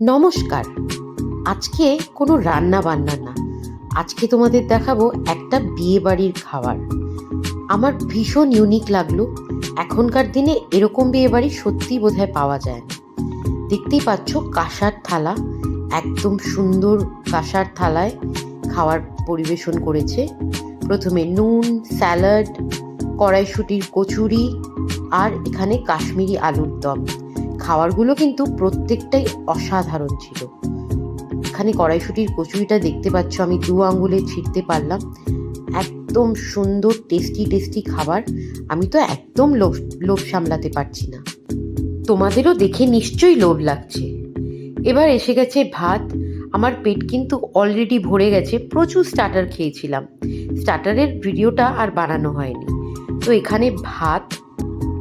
নমস্কার। আজকে কোনো রান্না বান্না না। আজকে তোমাদের দেখাবো একটা বিয়ে বাড়ির খাবার। আমার ভীষণ ইউনিক লাগল। এখনকার দিনে এরকম বিয়ে বাড়ি সত্যিই বোধহয় পাওয়া যায় না। দেখতেই পাচ্ছ কাঁসার থালা, একদম সুন্দর কাঁসার থালায় খাওয়ার পরিবেশন করেছে। প্রথমে নুন, স্যালাড, কড়াইশুটির কচুরি আর এখানে কাশ্মীরি আলুর দম। খাবারগুলো কিন্তু প্রত্যেকটাই অসাধারণ ছিল। এখানে কড়াইশুটির কচুরিটা দেখতে পাচ্ছ, আমি দু আঙ্গুলে ছিঁড়তে পারলাম। একদম সুন্দর টেস্টি টেস্টি খাবার। আমি তো একদম লোভ লোভ সামলাতে পারছি না। তোমাদেরও দেখে নিশ্চয়ই লোভ লাগছে। এবার এসে গেছে ভাত। আমার পেট কিন্তু অলরেডি ভরে গেছে। প্রচুর স্টার্টার খেয়েছিলাম। স্টার্টারের ভিডিওটা আর বানানো হয়নি। তো এখানে ভাত,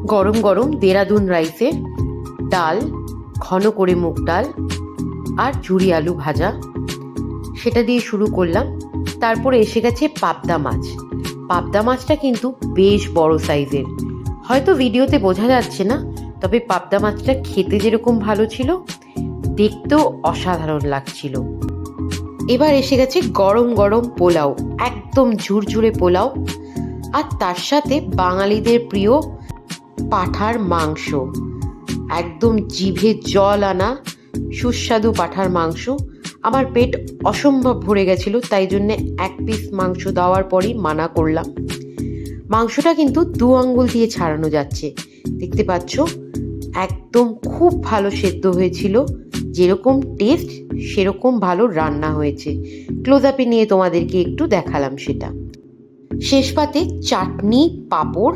গরম গরম দেরাদুন রাইসের ডাল, ঘন করে মুগ ডাল আর ঝুরি আলু ভাজা। সেটা দিয়ে শুরু করলাম। তারপরে এসে গেছে পাবদা মাছ। পাবদা মাছটা কিন্তু বেশ বড় সাইজের। হয়তো ভিডিওতে বোঝা যাচ্ছে না, তবে পাবদা মাছটা খেতে যেরকম ভালো ছিল, দেখতেও অসাধারণ লাগছিল। এবার এসে গেছে গরম গরম পোলাও, একদম ঝুরঝুরে পোলাও। আর তার সাথে বাঙালিদের প্রিয় পাঠার মাংস। একদম জিভে জল আনা সুস্বাদু পাঠার মাংস। আমার পেট অসম্ভব ভরে গেছিল, তাই জন্য এক পিস মাংস দেওয়ার পরই মানা করলাম। মাংসটা কিন্তু দু আঙ্গুল দিয়ে ছাড়ানো যাচ্ছে। দেখতে পাচ্ছ, একদম খুব ভালো সেদ্ধ হয়েছিল। যেরকম টেস্ট সেরকম ভালো রান্না হয়েছে। ক্লোজ আপে নিয়ে তোমাদেরকে একটু দেখালাম সেটা। শেষ পাতে চাটনি, পাঁপড়,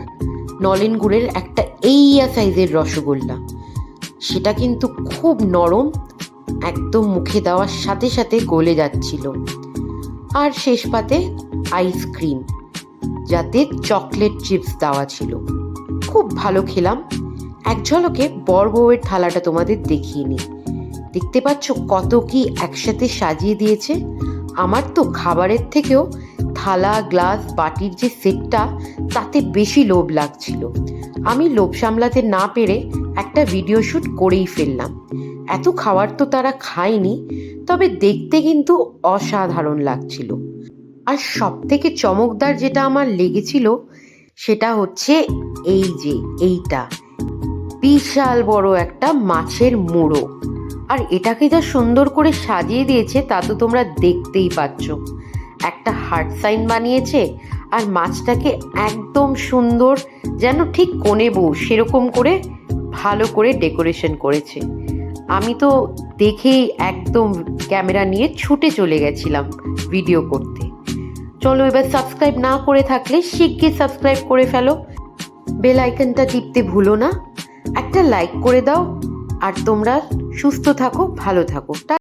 নলেন গুড়ের একটা এইয়া সাইজের রসগোল্লা। সেটা কিন্তু খুব নরম, একদম মুখে দেওয়ার সাথে সাথে গলে যাচ্ছিল। আর শেষ পাতে আইসক্রিম যাতে চকলেট চিপস দেওয়া ছিল। খুব ভালো খেলাম। এক ঝলকে বর থালাটা তোমাদের দেখিয়ে নি দেখতে পাচ্ছ কত কি একসাথে সাজিয়ে দিয়েছে? আমার তো খাবারের থেকেও থালা, গ্লাস, বাটির যে সেটটা, তাতে বেশি লোভ লাগছিল। আমি লোভ সামলাতে না পেরে একটা ভিডিও শ্যুট করেই ফেললাম। এত খাবার তো তারা খায়নি, তবে দেখতে কিন্তু অসাধারণ লাগছিল। আর সব থেকে চমকদার যেটা আমার লেগেছিল, সেটা হচ্ছে এই যে এইটা। বিশাল বড় একটা মাছের মুড়ো। আর এটাকে যা সুন্দর করে সাজিয়ে দিয়েছে, তা তো তোমরা দেখতেই পাচ্ছ। একটা হার্ট সাইন বানিয়েছে, আর মাছটাকে একদম সুন্দর যেন ঠিক কোণে বউ, সেরকম করে ভালো করে ডেকোরেশন করেছে। আমি তো দেখেই একদম ক্যামেরা নিয়ে ছুটে চলে গেছিলাম ভিডিও করতে। চলো এবার সাবস্ক্রাইব না করে থাকলে শিগগির সাবস্ক্রাইব করে ফেলো। বেল আইকনটা টিপতে ভুলো না। একটা লাইক করে দাও। আর তোমরা সুস্থ থাকো, ভালো থাকো।